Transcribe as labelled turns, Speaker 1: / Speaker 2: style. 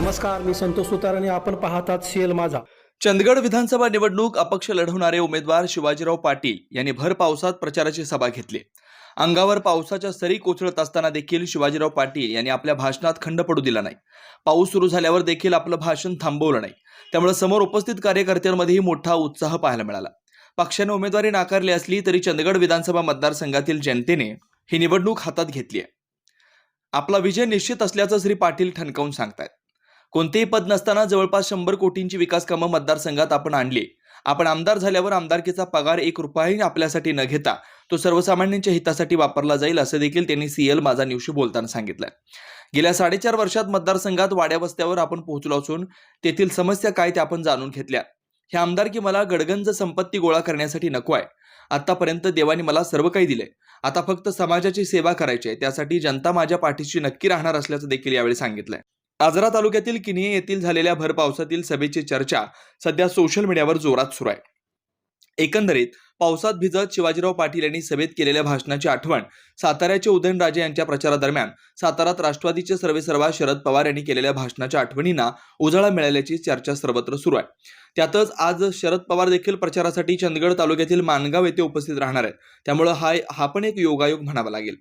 Speaker 1: नमस्कार मी संतोष सुतार आणि आपण पाहतात सीएल माझा.
Speaker 2: चंदगड विधानसभा निवडणूक अपक्ष लढवणारे उमेदवार शिवाजीराव पाटील यांनी भर पावसात प्रचाराची सभा घेतली. अंगावर पावसाच्या सरी कोसळत असताना देखील शिवाजीराव पाटील यांनी आपल्या भाषणात खंड पडू दिला नाही. पाऊस सुरू झाल्यावर देखील आपलं भाषण थांबवलं नाही. त्यामुळे समोर उपस्थित कार्यकर्त्यांमध्येही मोठा उत्साह पाहायला मिळाला. पक्षाने उमेदवारी नाकारली असली तरी चंदगड विधानसभा मतदारसंघातील जनतेने ही निवडणूक हातात घेतली आहे. आपला विजय निश्चित असल्याचं श्री पाटील ठणकावून सांगतायत. कोणतेही पद नसताना जवळपास शंभर कोटींची विकास कामं मतदारसंघात आपण आणली. आपण आमदार झाल्यावर आमदारकीचा पगार एक रुपयाही आपल्यासाठी न घेता तो सर्वसामान्यांच्या हितासाठी वापरला जाईल असं देखील त्यांनी सीएल माझा न्यूजशी बोलताना सांगितलंय गेल्या साडेचार वर्षात मतदारसंघात वाड्या वस्त्यावर आपण पोहोचलो असून तेथील समस्या काय त्या आपण जाणून घेतल्या. हे आमदारकी मला गडगंज संपत्ती गोळा करण्यासाठी नको आहे. आतापर्यंत देवाने मला सर्व काही दिलंय. आता फक्त समाजाची सेवा करायची आहे. त्यासाठी जनता माझ्या पाठीशी नक्की राहणार असल्याचं देखील यावेळी सांगितलंय. आजरा तालुक्यातील किनिये येथील झालेल्या भर पावसातील सभेची चर्चा सध्या सोशल मीडियावर जोरात सुरू आहे. एकंदरीत पावसात भिजत शिवाजीराव पाटील यांनी सभेत केलेल्या भाषणाची आठवण साताऱ्याचे उदयनराजे यांच्या प्रचारादरम्यान सातारात राष्ट्रवादीचे सर्वेसर्वा शरद पवार यांनी केलेल्या भाषणाच्या आठवणींना उजाळा मिळाल्याची चर्चा सर्वत्र सुरू आहे. त्यातच आज शरद पवार देखील प्रचारासाठी चंदगड तालुक्यातील मानगाव येथे उपस्थित राहणार आहेत. त्यामुळे हा हा पण एक योगायोग म्हणावा लागेल.